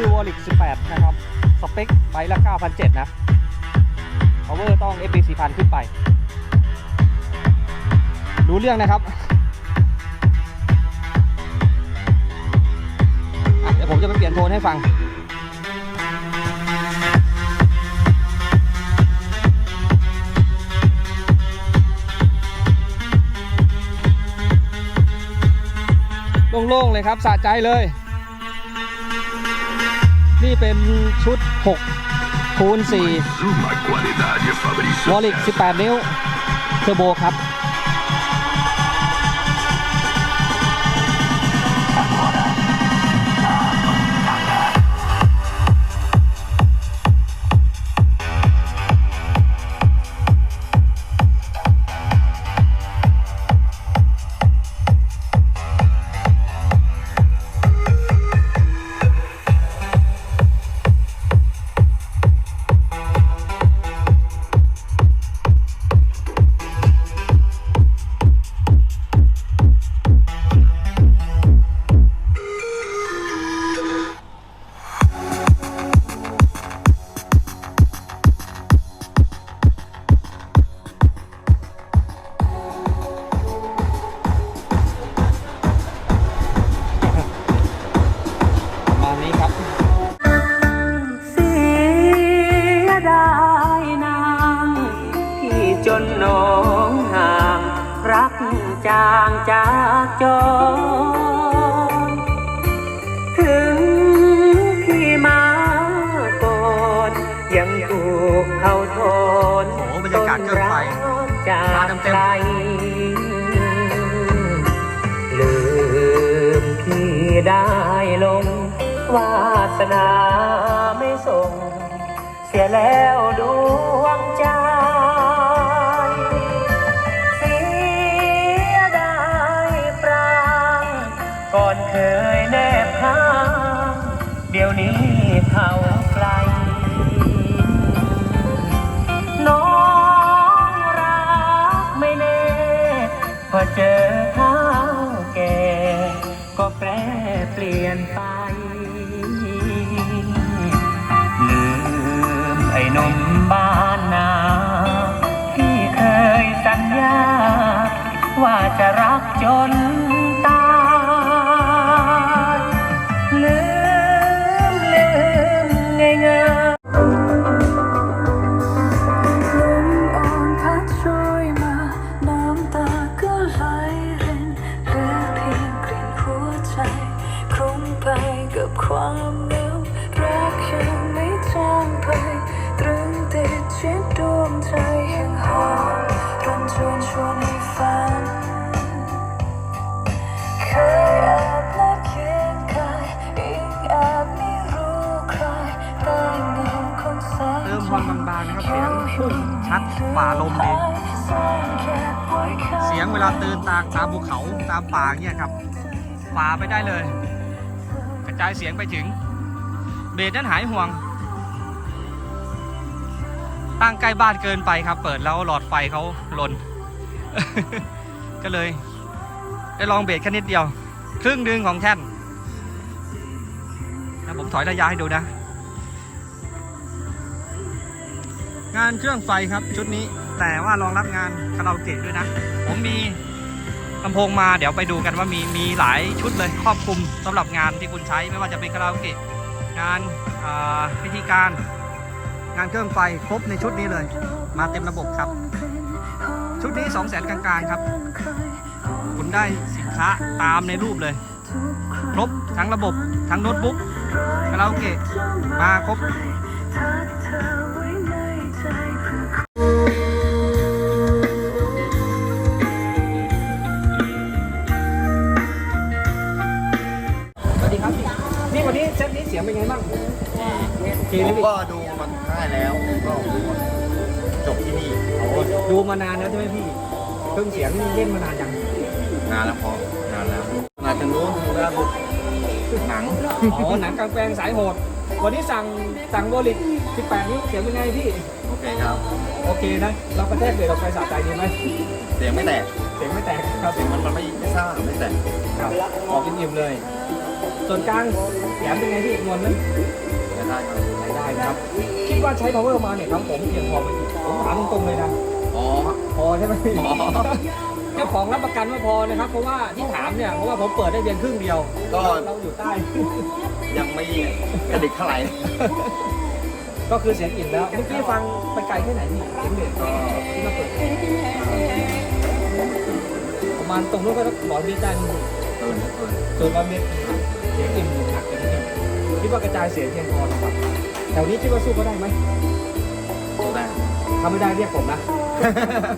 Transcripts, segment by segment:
9,700นะ power ต้อง FB 4,000 ขึ้นไป รู้เรื่องนะครับเดี๋ยวผมจะไปเปลี่ยนโทนให้ฟังโล่งๆเลยครับสะใจเลย นี่เป็นชุด 6 คูณ4 Uma qualidade วอลิก Fabrice. 18 นิ้ว เทอร์โบครับ จากจรถึงพี่มาก่อนยังถูกเขาทนโอ้โหบรรยากาศเครื่องไฟต้นรักจากมาเต็มๆไกลลืมที่ได้ลง วาสนาไม่ส่ง เสียแล้วดวงใจ แปรเปลี่ยนไป ลืมไอ้นมบ้านนาที่เคยสัญญา ว่าจะรักจนางนะครับเสียงชัดฝ่าลมดีเสียงเวลาเตือนตามตามภูเขาตามป่าเนี่ยครับฝ่าไปได้เลย กระจายเสียงไปถึงเบสนั้นหายห่วง ตั้งใกล้บ้านเกินไปครับ เปิดแล้วหลอดไฟเขาลนก็เลย ได้ลองเบสแค่นิดเดียว ครึ่งหนึ่งของแท่นแล้วผมถอยระยะให้ดูนะ งานเครื่องไฟครับชุดนี้แต่ว่ารองรับงานคาราโอเกะด้วยนะ ผมมีลำโพงมาเดี๋ยวไปดูกันว่ามีมีหลายชุดเลยครอบคลุมสำหรับงานที่คุณใช้ไม่ว่าจะเป็นคาราโอเกะงานพิธีการ งานเครื่องไฟครบในชุดนี้เลย มาเต็มระบบครับ ชุดนี้ 2 0 0แสนกลางๆครับ คุณได้สินค้าตามในรูปเลย ครบทั้งระบบทั้งโน้ตบุ๊กคาราโอเกะมาครบ ก็ดูมันได้แล้วก็จบที่นี่ดูมานานแล้วใช่ไหมพี่ เครื่องเสียงนี่เล่นมานานยังนานแล้วพอนานแล้วมาทางนู้นดูแลบุกหนังอ๋อหนังกลางแปลงสายโหด วันนี้สั่งสั่งโบลิก18นิ้วเสียงเป็นไงพี่ โอเคครับ โอเคนะ เรากระแทกเลยเราไปสะใจดีไหมเสียงไม่แตกเสียงไม่แตกครับเสียงมันมันไม่ไม่ซ่าไม่แตกครับออกอิ่มๆเลย ส่วนกลางแหลมเป็นไงพี่นวลไหมไม่ได้ ครับใช้ได้นะครับที่ว่าใช้ power มาเนี่ยครับผมเพียงพอไหมพี่ผมถามตรงๆเลยนะ อ๋อ พอใช่ไหมพอเจ้าของรับประกันว่าพอนะครับ เพราะว่าที่ถามเนี่ยเพราะว่าผมเปิดได้เพียงครึ่งเดียวก็ เราอยู่ใต้ ยังไม่กระดิกเท่าไหร่ก็คือเสียงอิ่มแล้วเมื่อกี้ฟังไปไกลแค่ไหนพี่เสียงเบสก็ที่มาเปิดประมาณตรงนู้นก็ต้องร้อยเมตรได้นี่เกินเกินเกินร้อยเมตรเสียงอิ่มหนักอย่างนี้คิดว่ากระจายเสียงเพียงพอนะครับ แถวนี้คิดว่าสู้เขาได้ไหมได้ทำไม่ได้เรียกผมนะ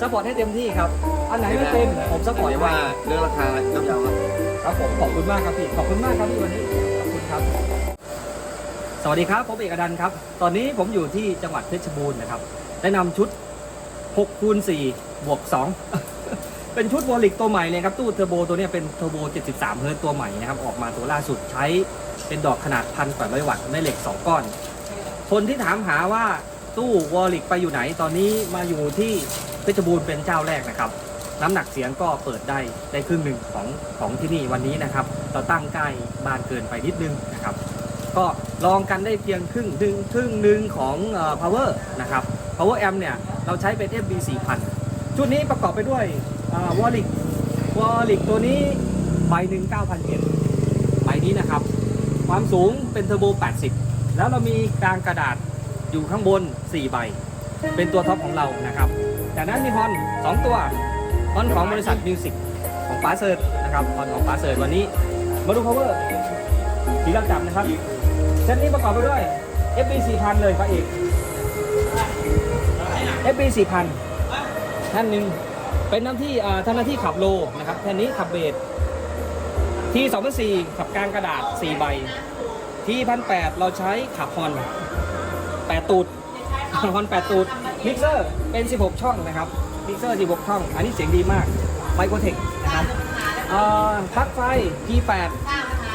ซัพพอร์ตให้เต็มที่ครับ อันไหนไม่เต็มผมซัพพอร์ตเรียกว่าเรื่องราคาย่อมเยาครับครับผมขอบคุณมากครับพี่ขอบคุณมากครับพี่วันนี้ขอบคุณครับ สวัสดีครับผมเอกอนันต์ครับ ตอนนี้ผมอยู่ที่จังหวัดเพชรบูรณ์นะครับได้นำชุด6คูณ4บวก2เป็นชุดวอลิกตัวใหม่เลยครับตู้เทอร์โบตัวเนี้ยเป็นเทอร์โบ 73 เฮิร์ตซ์ตัวใหม่นะครับออกมาตัวล่าสุดใช้เป็นดอกขนาดพันกว่าร้อยวัตต์แม่เหล็ก 2 ก้อน คนที่ถามหาว่าตู้วอลิกไปอยู่ไหนตอนนี้มาอยู่ที่เพชรบูรณ์เป็นเจ้าแรกนะครับ น้ำหนักเสียงก็เปิดได้ได้ครึ่งหนึ่งของของที่นี่วันนี้นะครับ เราตั้งใกล้บ้านเกินไปนิดนึงนะครับ ก็ลองกันได้เพียงครึ่งหนึ่งครึ่งหนึ่งของเอ่อ power นะครับ power amp เนี่ย เราใช้เป็น FB 4000 ชุดนี้ประกอบไปด้วยวอลลิกวอลลิกตัวนี้ใบหนึ่ง9,000เยนใบนี้นะครับ ความสูงเป็นเทอร์โบ 80 แล้วเรามีกลางกระดาษอยู่ข้างบน 4 ใบ เป็นตัวท็อปของเรานะครับ จากนั้นมีฮอน 2 ตัวฮอนของบริษัทมิวสิกของปาเซิร์นะครับฮอนของปาเซิร์วันนี้มาดู power สีลังจับนะครับเซตนี้ประกอบไปด้วย FB 4000 เลยพระเอก FB 4000ท่านหนึ่งเป็นน้ำที่อ่าทำหน้าที่ขับโลนะครับแท่นนี้ขับเบสที่2004ขับกลางกระดาษ 4 ใบ ที่1,800เราใช้ขับฮอน8ตูดฮอน8ตูดมิกเซอร์เป็น 16 ช่องนะครับมิกเซอร์ 16 ช่อง อันนี้เสียงดีมากไมโครเทคนะครับอ่าปลั๊กไฟ P8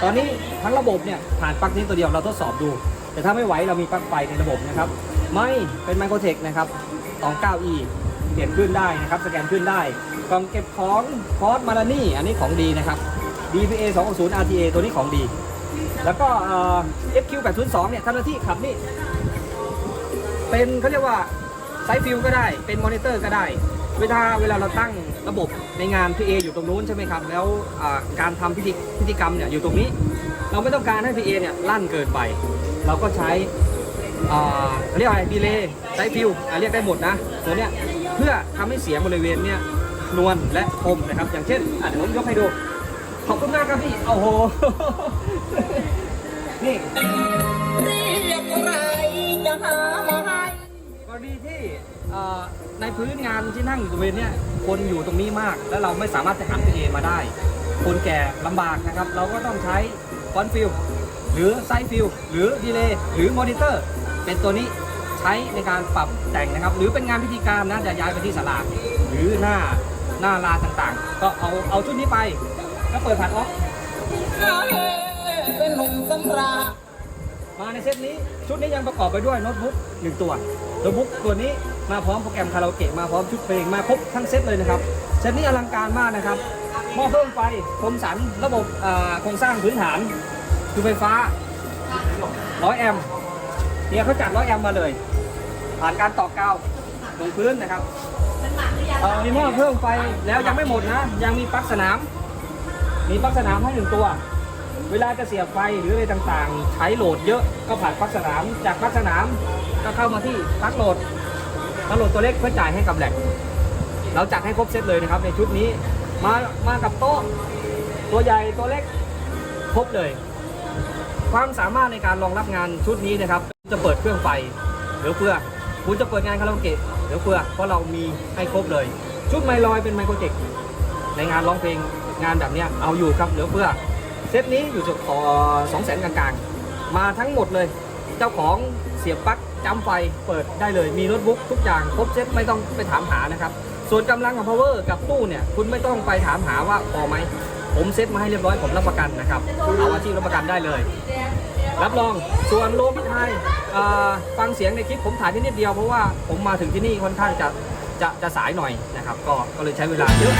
ตอนนี้ทั้งระบบเนี่ยผ่านปลั๊กนี้ตัวเดียวเราทดสอบดู แต่ถ้าไม่ไหวเรามีปลั๊กไฟในระบบนะครับ ไม่เป็นไมโครเทคนะครับ 29e เปลี่ยนขึ้นได้นะครับ สแกนขึ้นได้กล่องเก็บของคอสมารานี่อันนี้ของดีนะครับ DPA 260 RTA ตัวนี้ของดี แล้วก็เอ่อ FQ 802เนี่ยทำหน้าที่ขับนี่ เป็นเขาเรียกว่าไซส์ฟิลก็ได้ เป็นมอนิเตอร์ก็ได้ เวลาเวลาเราตั้งระบบในงาน PA ออยู่ตรงนู้นใช่ไหมครับ แล้วการทำพิธีพิธีกรรมเนี่ยอยู่ตรงนี้ เราไม่ต้องการให้ PA เอเนี่ยลั่นเกินไป เราก็ใช้เขาเรียกอะไรดีเลย์ไซส์ฟิลอ่าเรียกได้หมดนะตัวเนี้ยเพื่อทำให้เสียงบริเวณเนี่ยนวลและคมนะครับ อย่างเช่นอะเดี๋ยวผมยกให้ดู ขอบคุณมากครับพี่ โอ้โห นี่กรณีที่เอ่อในพื้นงานที่นั่งอยู่บริเวณเนี้ยคนอยู่ตรงนี้มาก แล้วเราไม่สามารถจะหันพีเองมาได้ คนแก่ลำบากนะครับ เราก็ต้องใช้ฟอนฟิลหรือไซฟิลหรือดีเลย์หรือมอนิเตอร์ เป็นตัวนี้ใช้ในการปรับแต่งนะครับ หรือเป็นงานพิธีการนะจะย้ายไปที่ศาลาหรือหน้าหน้าลาต่างๆ ก็เอาเอาชุดนี้ไป ก็เปิดผ่านออฟ เป็นหนุ่มสำราญมาในเซตนี้ชุดนี้ยังประกอบไปด้วยโน้ตบุ๊กหนึ่งตัวโน้ตบุ๊กตัวนี้มาพร้อมโปรแกรมคาราโอเกะมาพร้อมชุดเพลงมาครบทั้งเซตเลยนะครับเซตนี้อลังการมากนะครับหม้อเพิ่มไฟคมสันระบบโครงสร้างพื้นฐานคือไฟฟ้า100แอมป์เนี่ยเขาจัด100แอมป์มาเลย ผ่านการตอกกาวลงพื้นนะครับเออมีหม้อเพิ่มไฟแล้วยังไม่หมดนะ ยังมีปลั๊กสนาม มีปลั๊กสนามให้หนึ่งตัว เวลาจะเสียบไฟหรืออะไรต่างๆ ใช้โหลดเยอะก็ผ่านปลั๊กสนาม จากปลั๊กสนามก็เข้ามาที่ปลั๊กโหลดปลั๊กโหลดตัวเล็กเพื่อจ่ายให้กับแหลกเราจัดให้ครบเซตเลยนะครับในชุดนี้มามากับโต๊ะตัวใหญ่ตัวเล็กครบเลย ความสามารถในการรองรับงานชุดนี้นะครับ จะเปิดเครื่องไฟเหลือเฟือคุณจะเปิดงานคาราโอเกะเหลือเฟือเพราะเรามีให้ครบเลย ชุดไมลอยเป็นไมโครเจกในงานร้องเพลงงานแบบเนี้ยเอาอยู่ครับเหลือเฟือ เซตนี้อยู่จุดสองแสนกลางๆ มาทั้งหมดเลย เจ้าของเสียบปลั๊กจำไฟเปิดได้เลย มีโน้ตบุ๊กทุกอย่างครบเซตไม่ต้องไปถามหานะครับ ส่วนกำลังของ power กับตู้เนี่ย คุณไม่ต้องไปถามหาว่าพอไหม ผมเซตมาให้เรียบร้อยผมรับประกันนะครับ เอาอาชีพรับประกันได้เลย รับรอง ส่วนโลพิทายฟังเสียงในคลิปผมถ่ายที่นิดเดียวเพราะว่าผมมาถึงที่นี่ค่อนข้างจะจะจะสายหน่อยนะครับ ก็ก็เลยใช้เวลาเยอะ